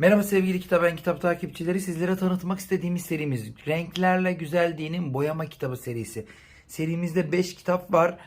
Merhaba sevgili Kitaben Kitap takipçileri. Sizlere tanıtmak istediğimiz serimiz Renklerle Güzel Dinin Boyama Kitabı serisi. Serimizde 5 kitap var.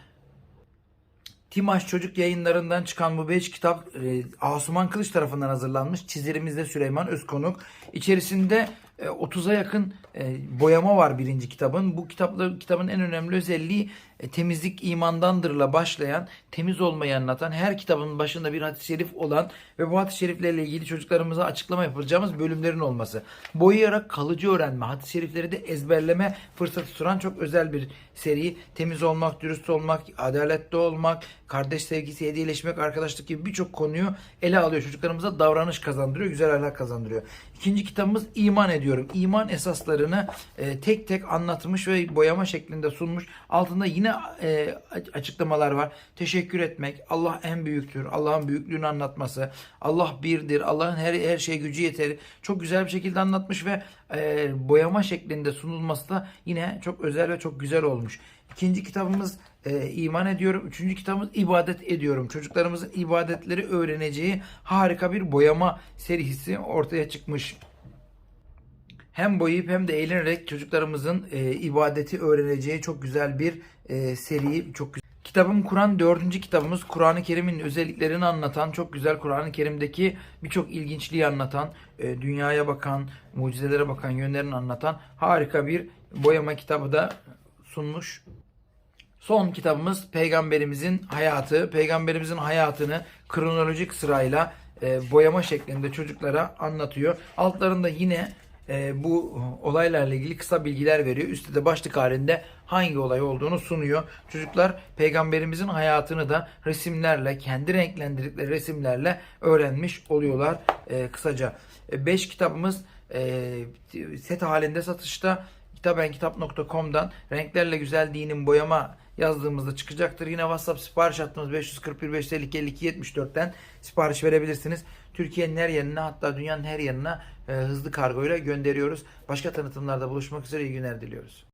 Timaş Çocuk yayınlarından çıkan bu 5 kitap e, Asuman Kılıç tarafından hazırlanmış. Çizerimiz de Süleyman Özkonuk. İçerisinde 30'a yakın e, boyama var birinci kitabın. Bu kitapla, kitabın en önemli özelliği e, temizlik imandandırla başlayan, temiz olmayı anlatan, her kitabın başında bir hadis-i şerif olan ve bu hadis-i şeriflerle ilgili çocuklarımıza açıklama yapacağımız bölümlerin olması. Boyayarak kalıcı öğrenme, hadis-i şerifleri de ezberleme fırsatı sunan çok özel bir seri. Temiz olmak, dürüst olmak, adaletli olmak, kardeş sevgisi, hediyeleşmek, arkadaşlık gibi birçok konuyu ele alıyor. Çocuklarımıza davranış kazandırıyor, güzel ahlak kazandırıyor. İkinci kitabımız iman ediyorum. İman esaslarını e, tek tek anlatmış ve boyama şeklinde sunmuş. Altında yine e, açıklamalar var. Teşekkür etmek, Allah en büyüktür, Allah'ın büyüklüğünü anlatması, Allah birdir, Allah'ın her her şeye gücü yeter. Çok güzel bir şekilde anlatmış ve e, boyama şeklinde sunulması da yine çok özel ve çok güzel olmuş. İkinci kitabımız e, iman ediyorum. Üçüncü kitabımız ibadet ediyorum. Çocuklarımızın ibadetleri öğreneceği harika bir boyama serisi ortaya çıkmış. Hem boyayıp hem de eğlenerek çocuklarımızın e, ibadeti öğreneceği çok güzel bir e, seri. Çok güzel. Kitabım Kur'an dördüncü kitabımız Kur'an-ı Kerim'in özelliklerini anlatan çok güzel Kur'an-ı Kerim'deki birçok ilginçliği anlatan e, dünyaya bakan mucizelere bakan yönlerini anlatan harika bir boyama kitabı da sunmuş. Son kitabımız Peygamberimizin hayatı. Peygamberimizin hayatını kronolojik sırayla e, boyama şeklinde çocuklara anlatıyor. Altlarında yine e, bu olaylarla ilgili kısa bilgiler veriyor. Üstte de başlık halinde hangi olay olduğunu sunuyor. Çocuklar peygamberimizin hayatını da resimlerle, kendi renklendirdikleri resimlerle öğrenmiş oluyorlar e, kısaca. 5 kitabımız e, set halinde satışta kitabenkitap.com'dan renklerle güzel dinin boyama yazdığımızda çıkacaktır. Yine WhatsApp sipariş hattımız 541 552 52 74'ten sipariş verebilirsiniz. Türkiye'nin her yerine hatta dünyanın her yerine e, hızlı kargoyla gönderiyoruz. Başka tanıtımlarda buluşmak üzere iyi günler diliyoruz.